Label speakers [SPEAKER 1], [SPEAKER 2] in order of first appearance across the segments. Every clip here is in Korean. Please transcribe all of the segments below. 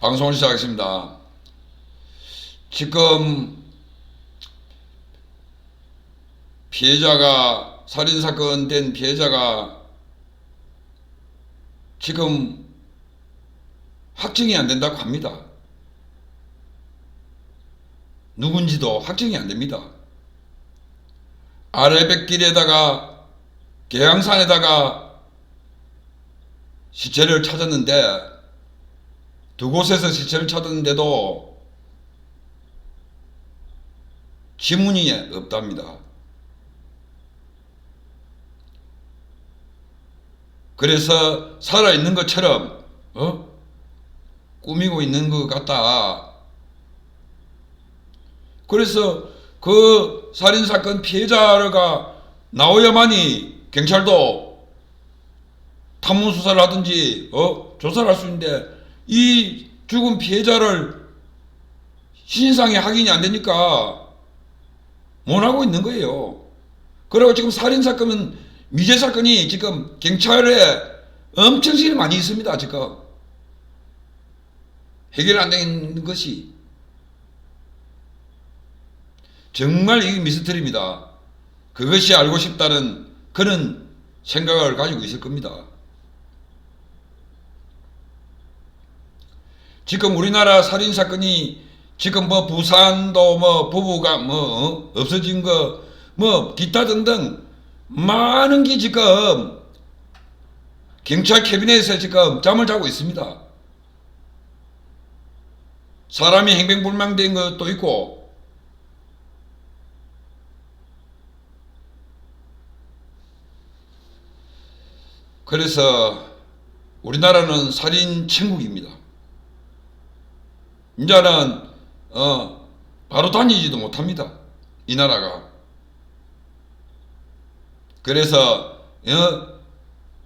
[SPEAKER 1] 방송을 시작하겠습니다. 지금 피해자가 살인사건 된 피해자가 지금 확정이 안 된다고 합니다. 누군지도 확정이 안 됩니다. 아래백길에다가 계양산에다가 시체를 찾았는데 두 곳에서 시체를 찾았는데도 지문이 없답니다. 그래서 살아있는 것처럼 어? 꾸미고 있는 것 같다. 그래서 그 살인사건 피해자가 나오야만이 경찰도 탐문 수사를 하든지 어? 조사를 할 수 있는데 이 죽은 피해자를 신상이 확인이 안 되니까 못 하고 있는 거예요. 그리고 지금 살인 사건은 미제 사건이 지금 경찰에 엄청 시일 많이 있습니다. 지금 해결 안 되는 것이 정말 이게 미스터리입니다. 그것이 알고 싶다는 그런 생각을 가지고 있을 겁니다. 지금 우리나라 살인 사건이 지금 뭐 부산도 뭐 부부가 뭐 어? 없어진 거 뭐 기타 등등 많은 게 지금 경찰 캐비넷에서 지금 잠을 자고 있습니다. 사람이 행방불명된 것도 있고 그래서 우리나라는 살인 천국입니다. 이제는 어 바로 다니지도 못합니다. 이 나라가. 그래서 어,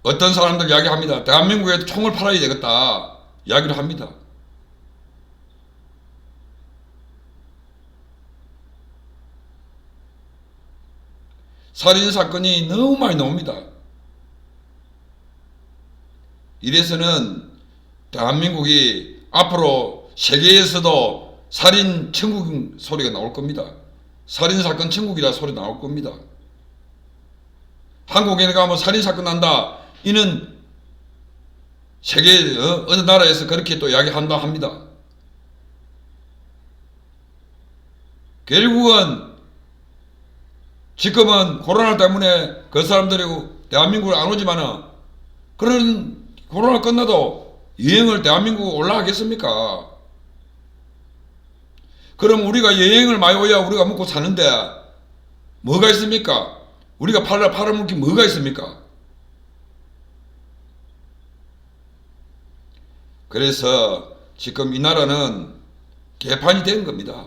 [SPEAKER 1] 어떤 사람들 이야기합니다. 대한민국에 총을 팔아야 되겠다 이야기를 합니다. 살인 사건이 너무 많이 나옵니다. 이래서는 대한민국이 앞으로 세계에서도 살인 천국 소리가 나올 겁니다. 살인 사건 천국이라 소리 나올 겁니다. 한국에 가면 살인 사건 난다. 이는 세계 어, 어느 나라에서 그렇게 또 이야기한다 합니다. 결국은 지금은 코로나 때문에 그 사람들이 대한민국을 안 오지만은 그런 코로나 끝나도 여행을 대한민국 올라가겠습니까? 그럼 우리가 여행을 많이 오야 우리가 먹고 사는데 뭐가 있습니까? 우리가 팔아 팔아먹을 게 뭐가 있습니까? 그래서 지금 이 나라는 개판이 된 겁니다.